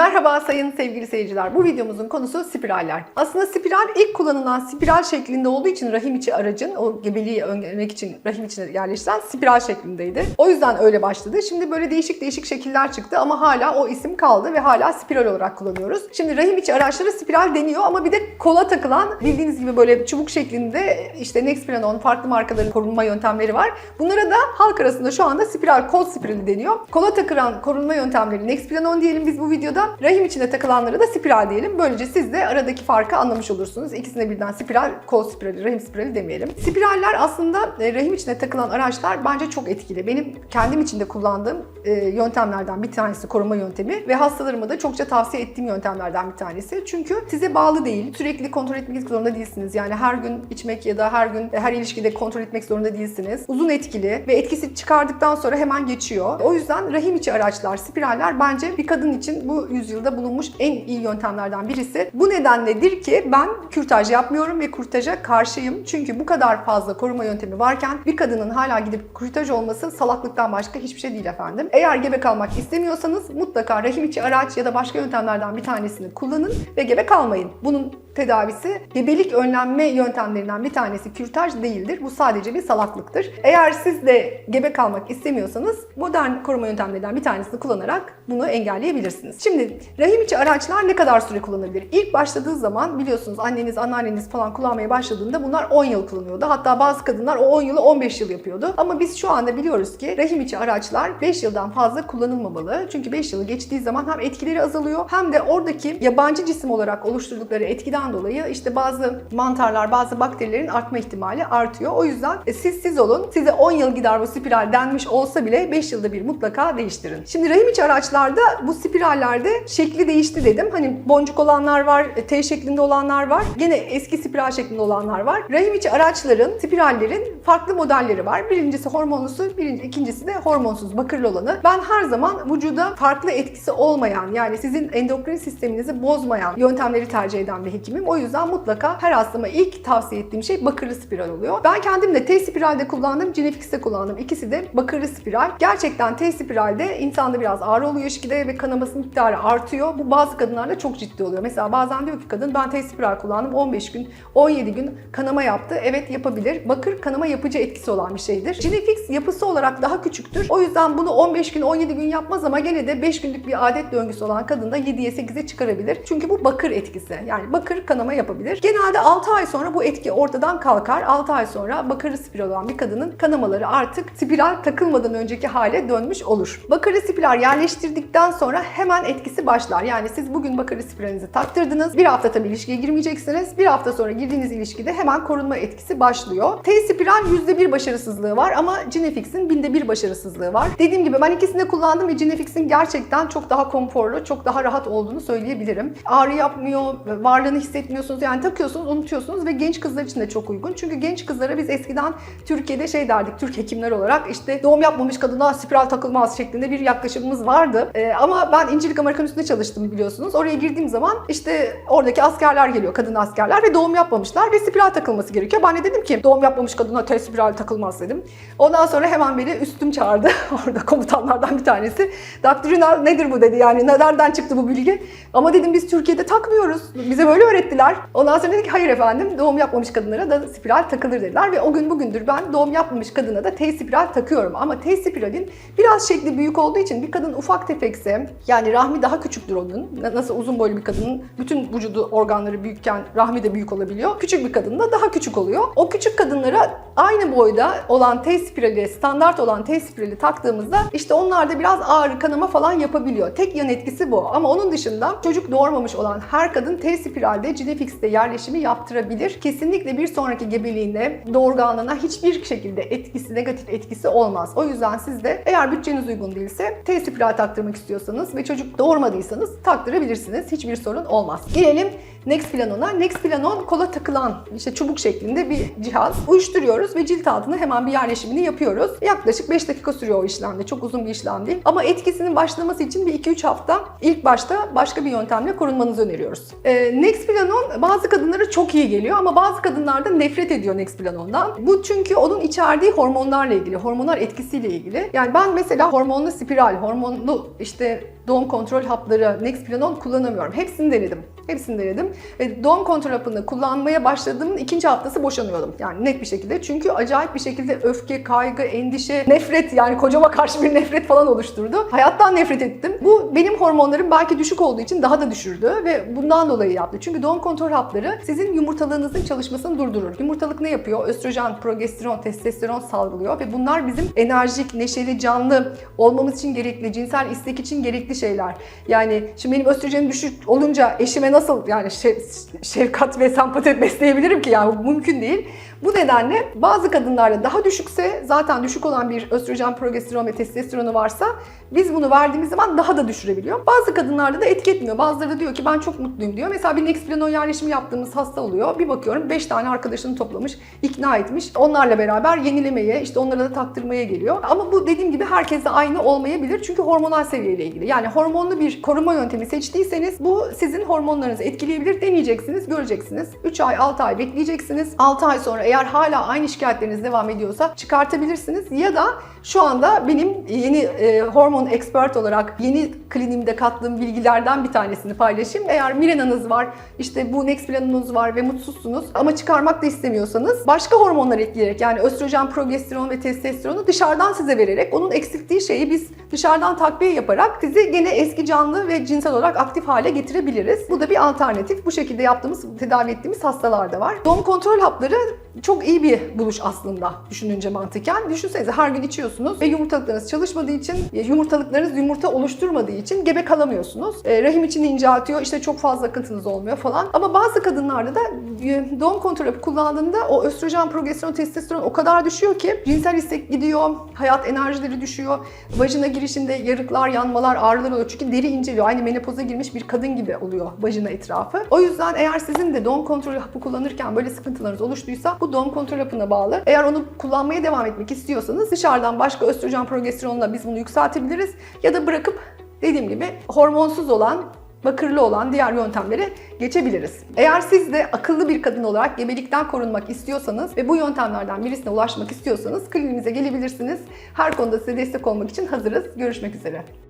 Merhaba sayın sevgili seyirciler. Bu videomuzun konusu spiraller. Aslında spiral ilk kullanılan spiral şeklinde olduğu için rahim içi aracın o gebeliği önlemek için rahim içine yerleştiren spiral şeklindeydi. O yüzden öyle başladı. Şimdi böyle değişik değişik şekiller çıktı ama hala o isim kaldı ve hala spiral olarak kullanıyoruz. Şimdi rahim içi araçlara spiral deniyor ama bir de kola takılan bildiğiniz gibi böyle çubuk şeklinde işte Nexplanon farklı markaların korunma yöntemleri var. Bunlara da halk arasında şu anda spiral kol spirali deniyor. Kola takılan korunma yöntemleri Nexplanon diyelim biz bu videoda. Rahim içine takılanlara da spiral diyelim. Böylece siz de aradaki farkı anlamış olursunuz. İkisine birden spiral, kol spirali, rahim spirali demeyelim. Spiraller aslında e, rahim içine takılan araçlar bence çok etkili. Benim kendim içinde kullandığım e, yöntemlerden bir tanesi koruma yöntemi ve hastalarıma da çokça tavsiye ettiğim yöntemlerden bir tanesi. Çünkü size bağlı değil. Sürekli kontrol etmek zorunda değilsiniz. Yani her gün içmek ya da her gün her ilişkide kontrol etmek zorunda değilsiniz. Uzun etkili ve etkisi çıkardıktan sonra hemen geçiyor. O yüzden rahim içi araçlar, spiraller bence bir kadın için bu yüzyılda bulunmuş en iyi yöntemlerden birisi. Bu nedenledir ki ben kürtaj yapmıyorum ve kürtaja karşıyım. Çünkü bu kadar fazla koruma yöntemi varken bir kadının hala gidip kürtaj olması salaklıktan başka hiçbir şey değil efendim. Eğer gebe kalmak istemiyorsanız mutlaka rahim içi araç ya da başka yöntemlerden bir tanesini kullanın ve gebe kalmayın. Bunun tedavisi gebelik önlenme yöntemlerinden bir tanesi kürtaj değildir. Bu sadece bir salaklıktır. Eğer siz de gebe kalmak istemiyorsanız modern koruma yöntemlerinden bir tanesini kullanarak bunu engelleyebilirsiniz. Şimdi rahim içi araçlar ne kadar süre kullanılabilir? İlk başladığı zaman biliyorsunuz anneniz, anneanneniz falan kullanmaya başladığında bunlar 10 yıl kullanıyordu. Hatta bazı kadınlar o 10 yılı 15 yıl yapıyordu. Ama biz şu anda biliyoruz ki rahim içi araçlar 5 yıldan fazla kullanılmamalı. Çünkü 5 yılı geçtiği zaman hem etkileri azalıyor hem de oradaki yabancı cisim olarak oluşturdukları etkiden dolayı işte bazı mantarlar, bazı bakterilerin artma ihtimali artıyor. O yüzden e, siz siz olun. Size 10 yıl gider bu spiral denmiş olsa bile 5 yılda bir mutlaka değiştirin. Şimdi rahim içi araçlarda bu spirallerde şekli değişti dedim. Hani boncuk olanlar var, e, T şeklinde olanlar var. Gene eski spiral şeklinde olanlar var. Rahim içi araçların, spirallerin farklı modelleri var. Birincisi hormonlusu, birinci, ikincisi de hormonsuz, bakırlı olanı. Ben her zaman vücuda farklı etkisi olmayan yani sizin endokrin sisteminizi bozmayan yöntemleri tercih eden bir hekimim. O yüzden mutlaka her hastama ilk tavsiye ettiğim şey bakırlı spiral oluyor. Ben kendim de T spiralde kullandım, Genefix'te kullandım. İkisi de bakırlı spiral. Gerçekten T spiralde insanda biraz ağrı oluyor ilişkide ve kanaması miktarı artıyor. Bu bazı kadınlarda çok ciddi oluyor. Mesela bazen diyor ki kadın ben T spiral kullandım 15 gün, 17 gün kanama yaptı. Evet yapabilir. Bakır kanama yapıcı etkisi olan bir şeydir. Genefix yapısı olarak daha küçüktür. O yüzden bunu 15 gün, 17 gün yapmaz ama gene de 5 günlük bir adet döngüsü olan kadın da 7'ye 8'e çıkarabilir. Çünkü bu bakır etkisi. Yani bakır kanama yapabilir. Genelde 6 ay sonra bu etki ortadan kalkar. 6 ay sonra bakırlı spiral olan bir kadının kanamaları artık spiral takılmadan önceki hale dönmüş olur. Bakırlı spiral yerleştirdikten sonra hemen etkisi başlar. Yani siz bugün bakırlı spiralinizi taktırdınız. Bir hafta tabii ilişkiye girmeyeceksiniz. Bir hafta sonra girdiğiniz ilişkide hemen korunma etkisi başlıyor. T-spiral %1 başarısızlığı var ama Genefix'in binde bir başarısızlığı var. Dediğim gibi ben ikisini de kullandım ve Genefix'in gerçekten çok daha konforlu, çok daha rahat olduğunu söyleyebilirim. Ağrı yapmıyor, varlığını hissetmiyorsunuz. Yani takıyorsunuz, unutuyorsunuz ve genç kızlar için de çok uygun. Çünkü genç kızlara biz eskiden Türkiye'de şey derdik, Türk hekimler olarak işte doğum yapmamış kadına spiral takılmaz şeklinde bir yaklaşımımız vardı. Ee, ama ben İncilik Amerikan üstünde çalıştım biliyorsunuz. Oraya girdiğim zaman işte oradaki askerler geliyor, kadın askerler ve doğum yapmamışlar ve spiral takılması gerekiyor. Ben de dedim ki doğum yapmamış kadına T spiral takılmaz dedim. Ondan sonra hemen beni üstüm çağırdı. Orada komutanlardan bir tanesi. Doktrinal nedir bu dedi yani nereden çıktı bu bilgi? Ama dedim biz Türkiye'de takmıyoruz. Bize böyle öğrettiler. Ondan sonra dedik ki hayır efendim doğum yapmamış kadınlara da spiral takılır dediler ve o gün bugündür ben doğum yapmamış kadına da T spiral takıyorum. Ama T spiralin biraz şekli büyük olduğu için bir kadın ufak tefekse yani rahmi daha küçüktür onun. Nasıl uzun boylu bir kadının bütün vücudu organları büyükken rahmi de büyük olabiliyor. Küçük bir kadın da daha küçük oluyor. O küçük kadınlara aynı boyda olan T spirali, standart olan T spirali taktığımızda işte onlarda biraz ağrı, kanama falan yapabiliyor. Tek yan etkisi bu. Ama onun dışında çocuk doğurmamış olan her kadın T spiralde Genefix'te yerleşimi yaptırabilir. Kesinlikle bir sonraki gebeliğinde doğurganlığına hiçbir şekilde etkisi, negatif etkisi olmaz. O yüzden siz de eğer bütçeniz uygun değilse T spiral taktırmak istiyorsanız ve çocuk doğurmadıysanız taktırabilirsiniz. Hiçbir sorun olmaz. Gelelim Nexplanon Nexplanon kola takılan işte çubuk şeklinde bir cihaz. Uyuşturuyoruz ve cilt altına hemen bir yerleşimini yapıyoruz. Yaklaşık 5 dakika sürüyor o işlemde. Çok uzun bir işlem değil. Ama etkisinin başlaması için bir 2-3 hafta ilk başta başka bir yöntemle korunmanızı öneriyoruz. Ee, Nexplanon Nexplanon bazı kadınlara çok iyi geliyor ama bazı kadınlar da nefret ediyor Nexplanon'dan. Bu çünkü onun içerdiği hormonlarla ilgili, hormonal etkisiyle ilgili. Yani ben mesela hormonlu spiral, hormonlu işte doğum kontrol hapları, Nexplanon kullanamıyorum. Hepsini denedim. Hepsini denedim. Ve doğum kontrol hapını kullanmaya başladığımın ikinci haftası boşanıyordum. Yani net bir şekilde. Çünkü acayip bir şekilde öfke, kaygı, endişe, nefret yani kocama karşı bir nefret falan oluşturdu. Hayattan nefret ettim. Bu benim hormonlarım belki düşük olduğu için daha da düşürdü ve bundan dolayı yaptı. Çünkü doğum kontrol hapları sizin yumurtalığınızın çalışmasını durdurur. Yumurtalık ne yapıyor? Östrojen, progesteron, testosteron salgılıyor ve bunlar bizim enerjik, neşeli, canlı olmamız için gerekli, cinsel istek için gerekli şeyler. Yani şimdi benim östrojenim düşük olunca eşime nasıl yani şef- şefkat ve sempati besleyebilirim ki yani mümkün değil. Bu nedenle bazı kadınlarda daha düşükse zaten düşük olan bir östrojen, progesteron ve testosteronu varsa biz bunu verdiğimiz zaman daha da düşürebiliyor. Bazı kadınlarda da etki etmiyor. Bazıları da diyor ki ben çok mutluyum diyor. Mesela bir Nexplanon yerleşimi yaptığımız hasta oluyor. Bir bakıyorum 5 tane arkadaşını toplamış, ikna etmiş. Onlarla beraber yenilemeye, işte onlara da taktırmaya geliyor. Ama bu dediğim gibi herkese aynı olmayabilir. Çünkü hormonal seviyeyle ilgili. Yani hormonlu bir koruma yöntemi seçtiyseniz bu sizin hormonlarınızı etkileyebilir. Deneyeceksiniz, göreceksiniz. 3 ay, 6 ay bekleyeceksiniz. 6 ay sonra eğer hala aynı şikayetleriniz devam ediyorsa çıkartabilirsiniz. Ya da şu anda benim yeni e, hormon expert olarak yeni klinimde kattığım bilgilerden bir tanesini paylaşayım. Eğer mirenanız var, işte bu Nexplanon'unuz var ve mutsuzsunuz ama çıkarmak da istemiyorsanız başka hormonlar ekleyerek yani östrojen, progesteron ve testosteronu dışarıdan size vererek onun eksilttiği şeyi biz dışarıdan takviye yaparak sizi gene eski canlı ve cinsel olarak aktif hale getirebiliriz. Bu da bir alternatif. Bu şekilde yaptığımız, tedavi ettiğimiz hastalarda var. Doğum kontrol hapları çok iyi bir buluş aslında düşününce mantıken. Düşünsenize her gün içiyorsunuz ve yumurtalıklarınız çalışmadığı için, yumurtalıklarınız yumurta oluşturmadığı için gebe kalamıyorsunuz. E, rahim içini inceltiyor, işte çok fazla akıntınız olmuyor falan. Ama bazı kadınlarda da e, doğum kontrol hapı kullandığında o östrojen, progesteron, testosteron o kadar düşüyor ki cinsel istek gidiyor, hayat enerjileri düşüyor. Vajina girişinde yarıklar, yanmalar, ağrılar oluyor. Çünkü deri inceliyor. Aynı menopoza girmiş bir kadın gibi oluyor vajina etrafı. O yüzden eğer sizin de doğum kontrol hapı kullanırken böyle sıkıntılarınız oluştuysa bu doğum kontrol hapına bağlı. Eğer onu kullanmaya devam etmek istiyorsanız dışarıdan başka östrojen, progesteronla biz bunu yükseltebiliriz. Ya da bırakıp dediğim gibi hormonsuz olan bakırlı olan diğer yöntemlere geçebiliriz. Eğer siz de akıllı bir kadın olarak gebelikten korunmak istiyorsanız ve bu yöntemlerden birisine ulaşmak istiyorsanız klinimize gelebilirsiniz. Her konuda size destek olmak için hazırız. Görüşmek üzere.